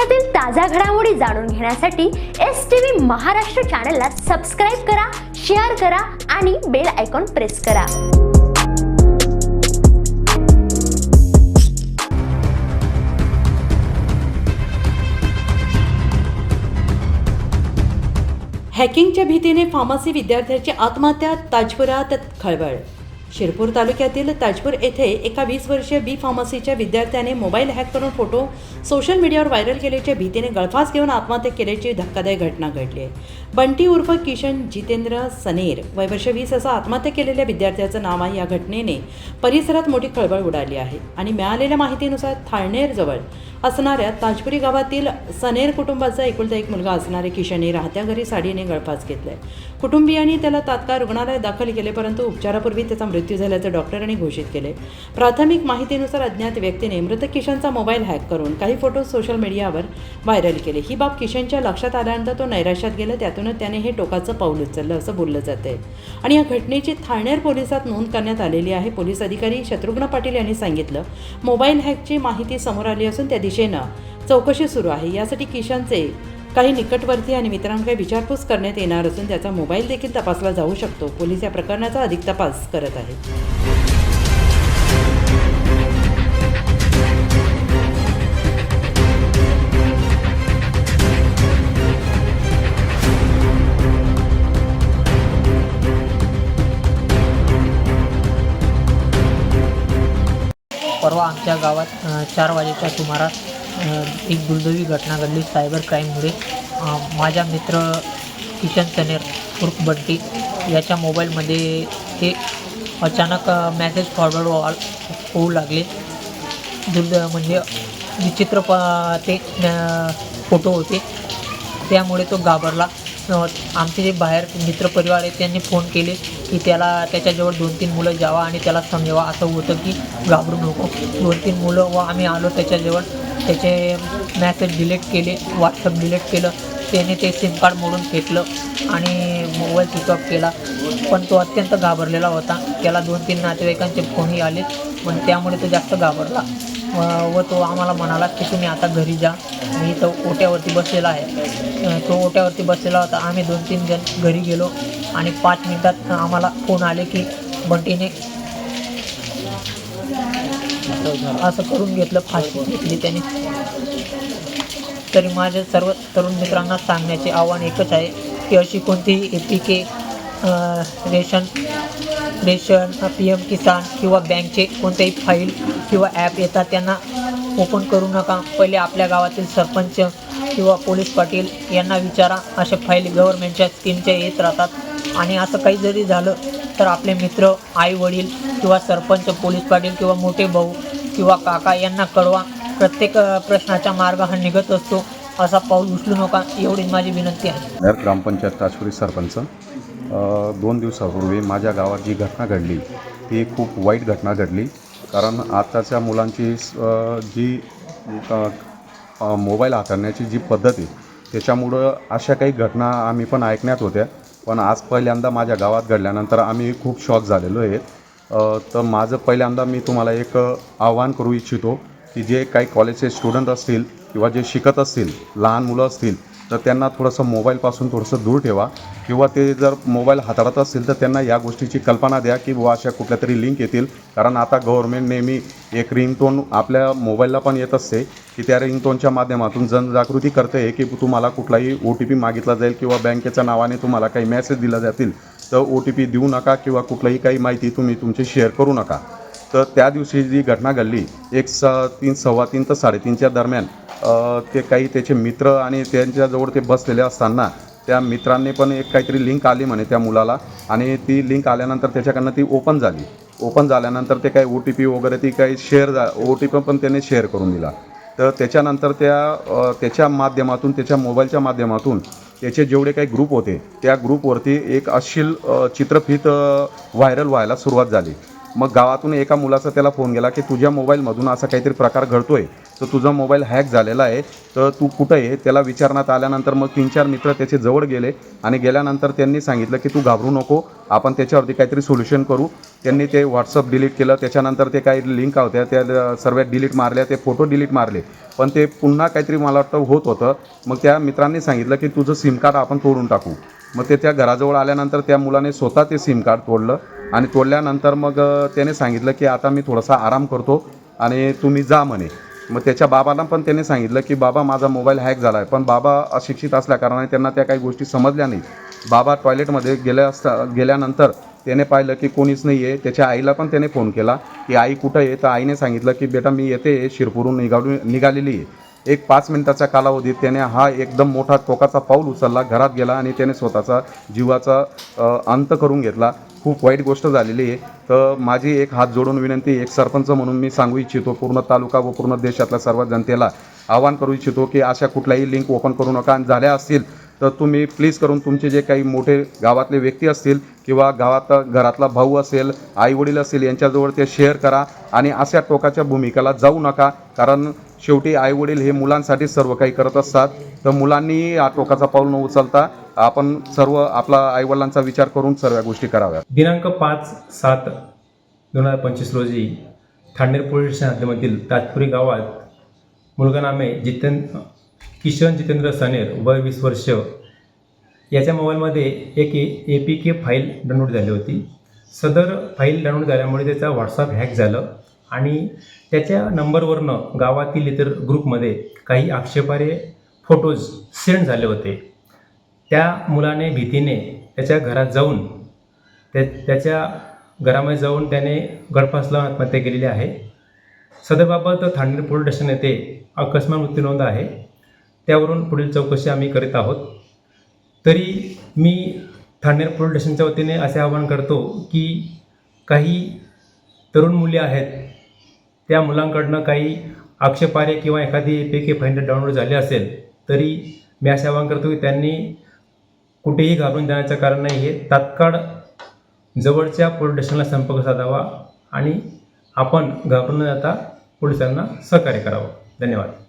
देशातील ताज्या घडामोडी जाणून घेण्यासाठी एस टी व्ही महाराष्ट्र चॅनलला सबस्क्राईब करा शेअर करा आणि बेल आयकॉन प्रेस करा. हॅकिंगच्या भीतीने फार्मसी विद्यार्थ्याची आत्महत्या ताजपुरात खळबळ शिरपूर तालुक्यातील ताजपूर येथे एका वीस वर्षीय बी फार्मसीच्या विद्यार्थ्याने मोबाईल हॅक करून फोटो सोशल मीडियावर व्हायरल केल्याच्या भीतीने गळफास घेऊन आत्महत्या केल्याची धक्कादायक घटना घडली. आहे बंटी उर्फ किशन जितेंद्र सनेर वय वर्ष वीस असं आत्महत्या केलेल्या विद्यार्थ्याचं नाव आहे या घटनेने परिसरात मोठी खळबळ उडाली आहे आणि मिळालेल्या माहितीनुसार थाळनेरजवळ असणाऱ्या ताजपुरी गावातील सनेर कुटुंबाचा एकुलता एक मुलगा असणारे किशनने राहत्या घरी साडीने गळफास घेतलाय. कुटुंबियांनी त्याला तात्काळ रुग्णालयात दाखल केले परंतु उपचारापूर्वी त्याचा मृत्यू झाल्याचं डॉक्टरांनी घोषित केले. प्राथमिक माहितीनुसार अज्ञात व्यक्तीने मृत किशनचा मोबाईल हॅक करून काही फोटो सोशल मीडियावर व्हायरल केले. ही बाब किशनच्या लक्षात आल्यानंतर तो नैराश्यात गेला. त्यातूनच त्याने हे टोकाचं पाऊल उचललं असं बोललं जाते आणि या घटनेची थाळनेर पोलिसात नोंद करण्यात आलेली आहे. पोलीस अधिकारी शत्रुघ्न पाटील यांनी सांगितलं मोबाईल हॅकची माहिती समोर आली असून त्या दिशेनं चौकशी सुरू आहे. यासाठी किशनचे काही निकटवर्ती आणि मित्रांकडे विचारपूस करण्यात येणार असून त्याचा मोबाईल देखील तपासला जाऊ शकतो. पोलीस या प्रकरणाचा अधिक तपास करत आहेत. परवा आमच्या गावात चार वाजेच्या सुमारास एक दुर्दैवी घटना घडली सायबर क्राईममुळे माझ्या माझा मित्र किशन सनेर उर्फ बंटी याच्या मोबाईलमध्ये हे अचानक मॅसेज फॉरवर्ड व्हा होऊ लागले. दुर्द म्हणजे विचित्र प ते फोटो होते. त्यामुळे तो घाबरला. आमचे जे बाहेर मित्रपरिवार आहे त्यांनी फोन केले की त्याला त्याच्याजवळ दोन तीन मुलं जावा आणि त्याला समजावा. असं होतं की घाबरू नको. दोन तीन मुलं व आम्ही आलो त्याच्याजवळ. त्याचे मॅसेज डिलीट केले व्हॉट्सअप डिलीट केलं त्याने ते सिम कार्ड मोडून फेकलं आणि मोबाईल स्विच ऑफ केला. पण तो अत्यंत घाबरलेला होता. त्याला दोन तीन नातेवाईकांचे फोनही आले पण त्यामुळे तो जास्त घाबरला. व व तो आम्हाला म्हणाला की तुम्ही आता घरी जा. मी तो ओट्यावरती बसलेला आहे. तो ओट्यावरती बसलेला होता. आम्ही दोन तीन जण घरी गेलो आणि पाच मिनिटात आम्हाला फोन आले की बंटीने असं करून घेतलं फाशी घेतली त्याने. तरी माझ्या सर्व तरुण मित्रांना सांगण्याचे आव्हान एकच आहे की अशी कोणतीही A P K ration ration P M Kisan किंवा बँकचे कोणतेही फाईल किंवा ॲप येतात त्यांना ओपन करू नका. पहिले आपल्या गावातील सरपंच किंवा पोलीस पाटील यांना विचारा अशा फाईल गव्हर्नमेंटच्या स्कीमच्या येत राहतात. आणि असं काही जरी झालं तर आपले मित्र आई वडील किंवा सरपंच पोलीस पाटील किंवा मोठे भाऊ किंवा काका यांना कळवा. प्रत्येक प्रश्नाचा मार्ग हा निघत असतो. असा पाऊल उचलू नका. एवढीच माझी विनंती आहे. ग्रामपंचायत ताजपुरी सरपंच दोन दिवसापूर्वी माझ्या गावात जी घटना घडली ती खूप वाईट घटना घडली. कारण आताच्या मुलांची स- जी मोबाईल हाताळण्याची जी पद्धत आहे त्याच्यामुळं अशा काही घटना आम्ही पण ऐकण्यात होत्या. पण आज पहिल्यांदा माझ्या गावात घडल्यानंतर आम्ही खूप शॉक झालेलो आहे. तर माझं पहिल्यांदा मी तुम्हाला एक आव्हान करू इच्छितो की जे काही कॉलेजचे स्टुडंट असतील किंवा जे शिकत असतील लहान मुलं असतील तर त्यांना थोडंसं मोबाईलपासून थोडंसं दूर ठेवा. किंवा ते जर मोबाईल हाताळत असतील तर त्यांना या गोष्टीची कल्पना द्या की बुवा अशा कुठल्या तरी लिंक येतील. कारण आता गव्हर्मेंट नेहमी एक रिंगटोन आपल्या मोबाईलला पण येत असते की त्या रिंगटोनच्या माध्यमातून जनजागृती करते की तुम्हाला कुठलाही ओ टी पी मागितला जाईल किंवा बँकेच्या नावाने तुम्हाला काही मेसेज दिला जातील तर ओ टी पी देऊ नका किंवा कुठलाही काही माहिती तुम्ही तुमची शेअर करू नका. तर त्या दिवशी जी घटना घडली एक स तीन सव्वा तीन तर साडेतीनच्या दरम्यान ते काही त्याचे मित्र आणि त्यांच्याजवळ ते बसलेले असताना त्या मित्रांनी पण एक काहीतरी लिंक आली म्हणे त्या मुलाला आणि ती लिंक आल्यानंतर त्याच्याकडनं ती ओपन झाली. ओपन झाल्यानंतर ते काही ओ टी पी वगैरे ती काही शेअर झा ओ टी पी पण त्याने शेअर करून दिला. तर त्याच्यानंतर त्या त्याच्या माध्यमातून त्याच्या मोबाईलच्या माध्यमातून त्याचे जेवढे काही ग्रुप होते त्या ग्रुपवरती एक अश्लील चित्रफित व्हायरल व्हायला सुरुवात झाली. मग गावातून एका मुलाचा त्याला फोन गेला की तुझ्या मोबाईलमधून असा काहीतरी प्रकार घडतोय. तर तुझा मोबाईल हॅक झालेला आहे. तर तू कुठं आहे? त्याला विचारण्यात आल्यानंतर मग तीन चार मित्र त्याचे जवळ गेले आणि गेल्यानंतर त्यांनी सांगितलं की तू घाबरू नको आपण त्याच्यावरती काहीतरी सोल्युशन करू. त्यांनी ते व्हॉट्सअप डिलीट केलं. त्याच्यानंतर ते काही लिंक होत्या त्या सर्व डिलीट मारल्या ते फोटो डिलीट मारले. पण ते पुन्हा काहीतरी मला वाटतं होत होतं. मग त्या मित्रांनी सांगितलं की तुझं सिम कार्ड आपण तोडून टाकू. मग ते त्या घराजवळ आल्यानंतर त्या मुलाने स्वतः ते सिम कार्ड तोडलं आणि तोडल्यानंतर मग त्याने सांगितलं की आता मी थोडासा आराम करतो आणि तुम्ही जा म्हणे. मग त्याच्या बाबाला पण त्याने सांगितलं की बाबा माझा मोबाईल हॅक झाला आहे पण बाबा अशिक्षित असल्याकारणाने त्यांना त्या काही गोष्टी समजल्या नाही बाबा टॉयलेटमध्ये गेल्या असता गेल्यानंतर त्याने पाहिलं की कोणीच नाही आहे त्याच्या आईला पण त्याने फोन केला की आई कुठं आहे? तर आईने सांगितलं की बेटा मी येते शिरपूरून निघालू निघालेली आहे. एक पाच मिनिटाच्या कालावधीत त्याने हा एकदम मोठा टोकाचा पाऊल उचलला घरात गेला आणि त्याने स्वतःचा जीवाचा अंत करून घेतला. खूप वाईट गोष्ट झालेली आहे. तर माझी एक हात जोडून विनंती एक सरपंच म्हणून मी सांगू इच्छितो पूर्ण तालुका व पूर्ण देशातल्या सर्व जनतेला आवाहन करू इच्छितो की अशा कुठल्याही लिंक ओपन करू नका आणि झाल्या असतील तर तुम्ही प्लीज करून तुमचे जे काही मोठे गावातले व्यक्ती असतील किंवा गावात घरातला भाऊ असेल आईवडील असतील यांच्याजवळ ते शेअर करा आणि अशा टोकाच्या भूमिकेला जाऊ नका. कारण शेवटी आईवडील हे मुलांसाठी सर्व काही करत असतात. तर मुलांनी टोकाचा पाऊल न उचलता आपण सर्व आपला आईवडिलांचा विचार करून सर्व गोष्टी कराव्या दिनांक पाच सात दोन हजार पंचवीस रोजी ठाणेर पोलीस स्टेशन हद्दीमधील ताजपुरी गावात मुलगा नामे जितेन किशन जितेंद्र सनेर वय वीस वर्ष याच्या मोबाईलमध्ये एक A A P K file download झाली होती. सदर फाईल डाउनलोड झाल्यामुळे त्याचा व्हॉट्सअप हॅक झालं. आणि त्याच्या नंबरवरनं गावातील इतर ग्रुपमध्ये काही आक्षेपारे फोटोज सेंड झाले होते. त्या मुलाने भीतीने त्याच्या घरात जाऊन त्या त्याच्या घरामध्ये जाऊन त्याने गळफास लावून आत्महत्या केलेली आहे. सदरबाबत ठाणे पोलीस स्टेशन येथे अकस्मात मृत्यू नोंद आहे. त्यावरून पुढील चौकशी आम्ही करीत आहोत. तरी मी थांडेर पोलीस स्टेशनच्या वतीने असे आवाहन करतो की काही तरुण मुली आहेत त्या मुलांकडनं काही आक्षेपार्ह किंवा एखादी A P K find download झाली असेल तरी मी असे आवाहन करतो की त्यांनी कुठेही घाबरून जाण्याचं कारण नाही आहे. तात्काळ जवळच्या पोलीस स्टेशनला संपर्क साधावा आणि आपण घाबरून न जाता पोलिसांना सहकार्य करावं. धन्यवाद.